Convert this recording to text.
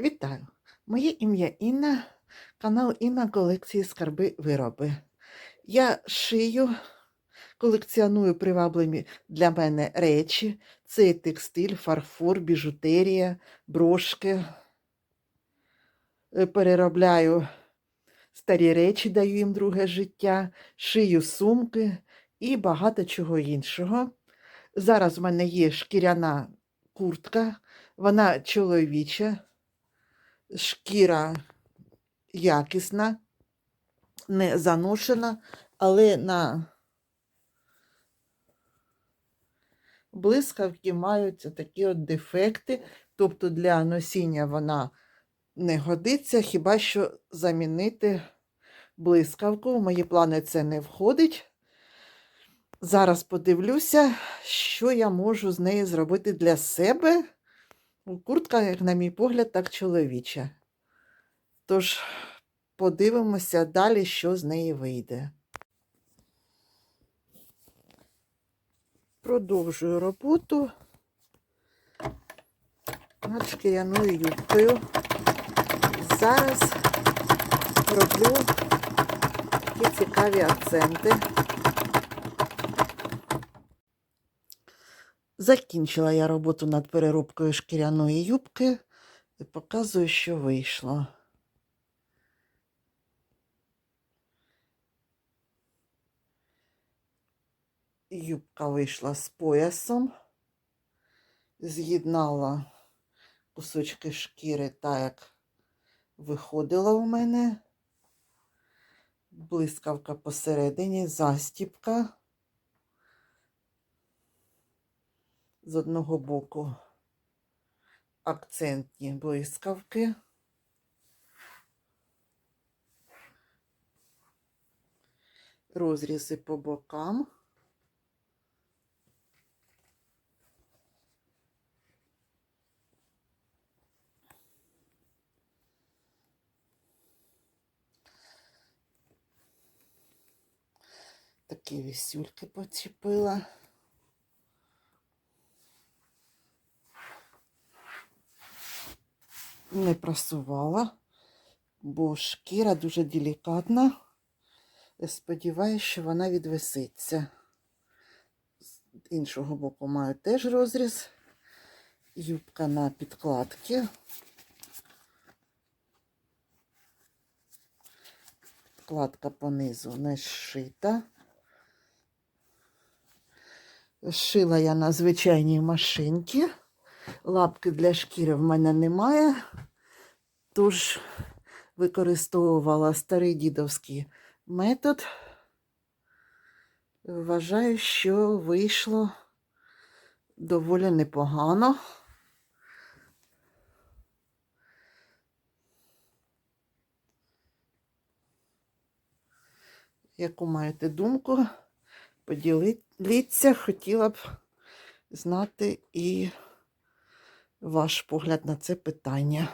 Вітаю! Моє ім'я Інна, канал Інна колекції Скарби Вироби. Я шию, колекціоную привабливі для мене речі. Це текстиль, фарфор, біжутерія, брошки. Е, Переробляю старі речі, даю їм друге життя, шию сумки і багато чого іншого. Зараз в мене є шкіряна куртка, вона чоловіча шкіра якісна, не заношена, але на блискавки мають такі от дефекти, тобто для носіння вона не годиться, хіба що замінити блискавку. В мої плани це не входить. Зараз подивлюся, що я можу з нею зробити для себе. Куртка, як на мій погляд, так чоловіча. Тож подивимося далі, що з неї вийде. Продовжую роботу над шкіряною юбкою. Зараз роблю такі цікаві акценти. Закінчила я роботу над переробкою шкіряної юбки і показую, що вийшло. Юбка вийшла з поясом, з'єднала кусочки шкіри так, як виходила у мене. Блискавка посередині, застіпка. З одного боку акцентні блискавки. Розрізи по бокам. Такі вісюльки почепила. Не прасувала, бо шкіра дуже делікатна. Сподіваюсь, що вона відвиситься. З іншого боку маю теж розріз. Юбка на підкладки. Підкладка понизу не зшита. Шила я на звичайній машинці. Лапки для шкіри в мене немає, тож використовувала старий дідовський метод. Вважаю, що вийшло доволі непогано. Яку маєте думку? Поділіться, хотіла б знати і ваш погляд на це питання.